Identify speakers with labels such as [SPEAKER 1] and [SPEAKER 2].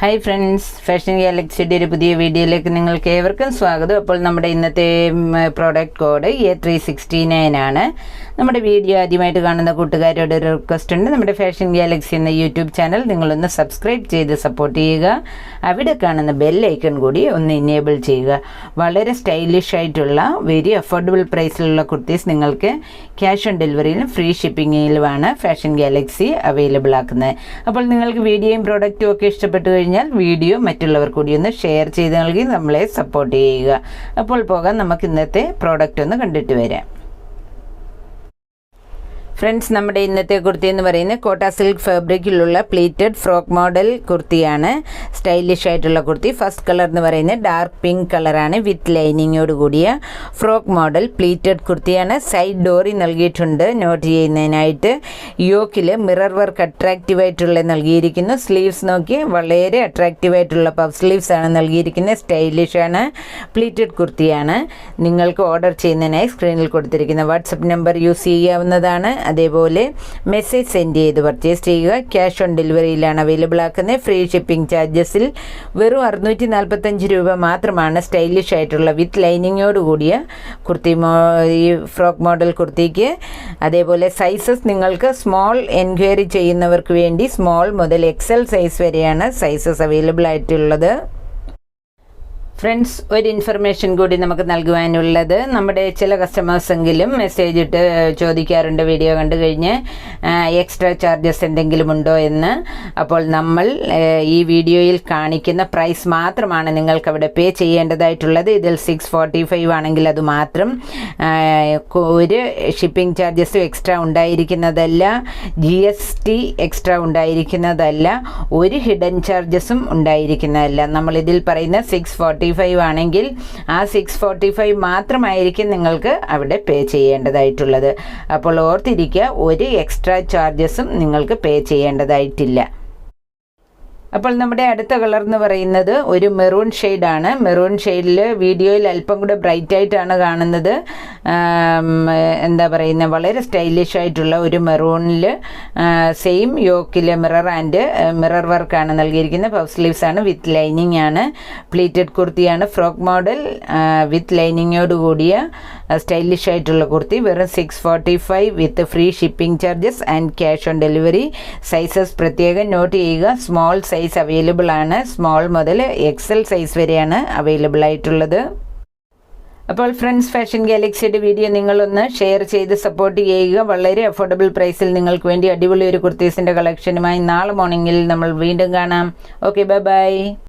[SPEAKER 1] Hi friends fashion ഗാലക്സിയുടെ ഒരു പുതിയ വീഡിയോയിലേക്ക് നിങ്ങൾക്ക് ഏവർക്കും സ്വാഗതം. അപ്പോൾ നമ്മുടെ ഇന്നത്തെ product code A three sixty nine ആണ്. നമ്മുടെ വീഡിയോ ആദ്യമായിട്ട് കാണുന്ന കൂട്ടുകാരോട് ഒരു റിക്വസ്റ്റ് ഉണ്ട്. നമ്മുടെ ഫാഷൻ ഗാലക്സി എന്ന യൂട്യൂബ് ചാനൽ നിങ്ങളൊന്ന് സബ്സ്ക്രൈബ് ചെയ്ത് സപ്പോർട്ട് ചെയ്യുക. അവിടെ കാണുന്ന ബെൽ ഐക്കൺ കൂടി ഒന്ന് ഇനേബിൾ ചെയ്യുക. വളരെ സ്റ്റൈലിഷ് ആയിട്ടുള്ള വെരി അഫോർഡബിൾ പ്രൈസിലുള്ള കുർത്തീസ് നിങ്ങൾക്ക് ക്യാഷ് ഓൺ ഡെലിവറിയിലും ഫ്രീ ഷിപ്പിങ്ങിലുമാണ് ഫാഷൻ ഗാലക്സി അവൈലബിൾ ആക്കുന്നത്. അപ്പോൾ നിങ്ങൾക്ക് വീഡിയോയും പ്രോഡക്റ്റും ഒക്കെ ഇഷ്ടപ്പെട്ടു കഴിഞ്ഞാൽ വീഡിയോ മറ്റുള്ളവർ കൂടി ഒന്ന് ഷെയർ ചെയ്ത് നൽകി നമ്മളെ സപ്പോർട്ട് ചെയ്യുക. അപ്പോൾ പോകാം നമുക്ക് ഇന്നത്തെ പ്രോഡക്റ്റ് ഒന്ന് കണ്ടിട്ട് വരാം. ഫ്രണ്ട്സ് നമ്മുടെ ഇന്നത്തെ കുർത്തി എന്ന് പറയുന്നത് കോട്ട സിൽക്ക് ഫാബ്രിക്കിലുള്ള പ്ലീറ്റഡ് ഫ്രോക്ക് മോഡൽ കുർത്തിയാണ്. സ്റ്റൈലിഷ് ആയിട്ടുള്ള കുർത്തി. ഫസ്റ്റ് കളർ എന്ന് പറയുന്നത് ഡാർക്ക് പിങ്ക് കളറാണ് വിത്ത് ലൈനിങ്ങോട് കൂടിയ ഫ്രോക്ക് മോഡൽ പ്ലീറ്റഡ് കുർത്തിയാണ്. സൈഡ് ഡോറി നൽകിയിട്ടുണ്ട്. നോട്ട് ചെയ്യുന്നതിനായിട്ട് യോക്കിൽ മിറർ വർക്ക് അട്രാക്റ്റീവ് ആയിട്ടുള്ള നൽകിയിരിക്കുന്നു. സ്ലീവ്സ് നോക്കി വളരെ അട്രാക്റ്റീവ് ആയിട്ടുള്ള പഫ് സ്ലീവ്സ് ആണ് നൽകിയിരിക്കുന്നത്. സ്റ്റൈലിഷ് ആണ്. പ്ലീറ്റഡ് കുർത്തിയാണ്. നിങ്ങൾക്ക് ഓർഡർ ചെയ്യുന്നതിനായി സ്ക്രീനിൽ കൊടുത്തിരിക്കുന്ന വാട്സപ്പ് നമ്പർ യൂസ് ചെയ്യാവുന്നതാണ്. അതേപോലെ മെസ്സേജ് സെൻഡ് ചെയ്ത് പർച്ചേസ് ചെയ്യുക. ക്യാഷ് ഓൺ ഡെലിവറിയിലാണ് അവൈലബിൾ ആക്കുന്നത്. ഫ്രീ ഷിപ്പിംഗ് ചാർജസിൽ വെറും അറുന്നൂറ്റി നാൽപ്പത്തഞ്ച് രൂപ മാത്രമാണ് സ്റ്റൈലിഷ് ആയിട്ടുള്ള വിത്ത് ലൈനിങ്ങോട് കൂടിയ കുർത്തി മോ ഈ ഫ്രോക്ക് മോഡൽ കുർത്തിക്ക്. അതേപോലെ സൈസസ് നിങ്ങൾക്ക് സ്മോൾ എൻക്വയറി ചെയ്യുന്നവർക്ക് വേണ്ടി സ്മോൾ മുതൽ എക്സൽ സൈസ് വരെയാണ് സൈസസ് അവൈലബിൾ ആയിട്ടുള്ളത്. ഫ്രണ്ട്സ് ഒരു ഇൻഫർമേഷൻ കൂടി നമുക്ക് നൽകുവാനുള്ളത്. നമ്മുടെ ചില കസ്റ്റമേഴ്സെങ്കിലും മെസ്സേജ് ഇട്ട് ചോദിക്കാറുണ്ട് വീഡിയോ കണ്ടു കഴിഞ്ഞ് എക്സ്ട്രാ ചാർജസ് എന്തെങ്കിലും ഉണ്ടോ എന്ന്. അപ്പോൾ നമ്മൾ ഈ വീഡിയോയിൽ കാണിക്കുന്ന പ്രൈസ് മാത്രമാണ് നിങ്ങൾക്ക് അവിടെ പേ ചെയ്യേണ്ടതായിട്ടുള്ളത്. ഇതിൽ സിക്സ് ഫോർട്ടി ഫൈവ് ആണെങ്കിൽ അത് മാത്രം ഒരു ഷിപ്പിംഗ് ചാർജസും എക്സ്ട്രാ ഉണ്ടായിരിക്കുന്നതല്ല ജി എസ് ടി എക്സ്ട്രാ ഉണ്ടായിരിക്കുന്നതല്ല ഒരു ഹിഡൻ ചാർജസും ഉണ്ടായിരിക്കുന്നതല്ല. നമ്മളിതിൽ പറയുന്ന സിക്സ് ഫോർട്ടി ഫോർട്ടി ഫൈവ് ആണെങ്കിൽ ആ സിക്സ് ഫോർട്ടി ഫൈവ് മാത്രമായിരിക്കും നിങ്ങൾക്ക് അവിടെ പേ ചെയ്യേണ്ടതായിട്ടുള്ളത്. അപ്പോൾ ഓർത്തിരിക്കുക ഒരു എക്സ്ട്രാ ചാർജസും നിങ്ങൾക്ക് പേ ചെയ്യേണ്ടതായിട്ടില്ല. അപ്പോൾ നമ്മുടെ അടുത്ത കളർ എന്ന് പറയുന്നത് ഒരു മെറൂൺ ഷെയ്ഡാണ്. മെറൂൺ ഷെയ്ഡിൽ വീഡിയോയിൽ അല്പം കൂടെ ബ്രൈറ്റ് ആയിട്ടാണ് കാണുന്നത്. എന്താ പറയുന്നത് വളരെ സ്റ്റൈലിഷ് ആയിട്ടുള്ള ഒരു മെറൂണിൽ സെയിം യോക്കിൽ മിറർ ആൻഡ് മിറർ വർക്കാണ് നൽകിയിരിക്കുന്നത്. പഫ് സ്ലീവ്സ് ആണ് വിത്ത് ലൈനിങ് ആണ്. പ്ലീറ്റഡ് കുർത്തിയാണ് ഫ്രോക്ക് മോഡൽ വിത്ത് ലൈനിങ്ങോട് കൂടിയ സ്റ്റൈലിഷ് ആയിട്ടുള്ള കുർത്തി. വെറും six forty five with free shipping charges and cash on delivery sizes പ്രത്യേകം നോട്ട് ചെയ്യുക. സ്മോൾ സൈസ് അവൈലബിൾ ആണ്. സ്മോൾ മുതൽ എക്സൽ സൈസ് വരെയാണ് അവൈലബിൾ ആയിട്ടുള്ളത്. അപ്പോൾ ഫ്രണ്ട്സ് ഫാഷൻ ഗാലക്സിയുടെ വീഡിയോ നിങ്ങളൊന്ന് ഷെയർ ചെയ്ത് സപ്പോർട്ട് ചെയ്യുക. വളരെ അഫോർഡബിൾ പ്രൈസിൽ നിങ്ങൾക്ക് വേണ്ടി അടിപൊളി ഒരു കുർത്തീസിന്റെ കളക്ഷനുമായി നാളെ മോർണിംഗിൽ നമ്മൾ വീണ്ടും കാണാം. Okay bye bye